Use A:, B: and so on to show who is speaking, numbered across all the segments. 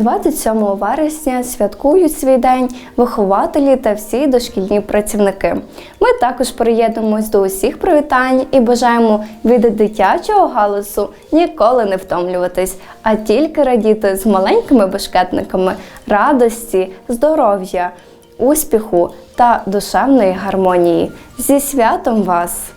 A: 27 вересня святкують свій день вихователі та всі дошкільні працівники. Ми також приєднуємось до усіх привітань і бажаємо від дитячого галасу ніколи не втомлюватись, а тільки радіти з маленькими бешкетниками радості, здоров'я, успіху та душевної гармонії. Зі святом вас!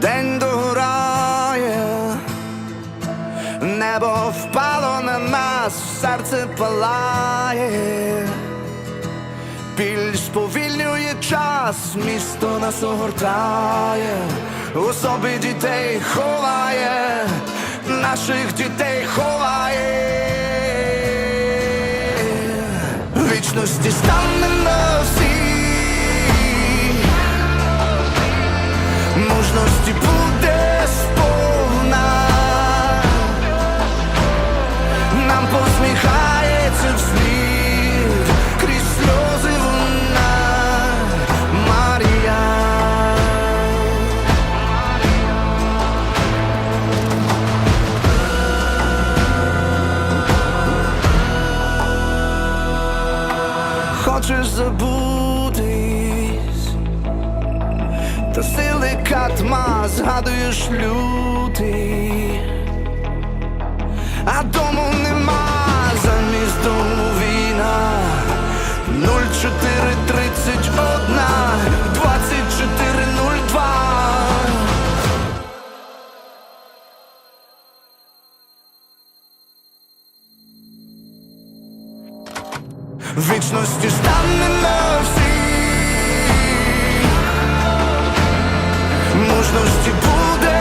B: День догорає, небо впало на нас, серце палає, біль сповільнює час, місто нас огортає, у собі дітей ховає, наших дітей ховає, вічності стане нам посміхається вслід, крізь сльози вона Марія. Хочеш забутись? Та сили катма згадуєш лютий, а дому Вічності стане на всі мужності буде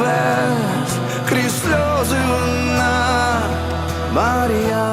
B: з небес, крізь сльози вона Марія.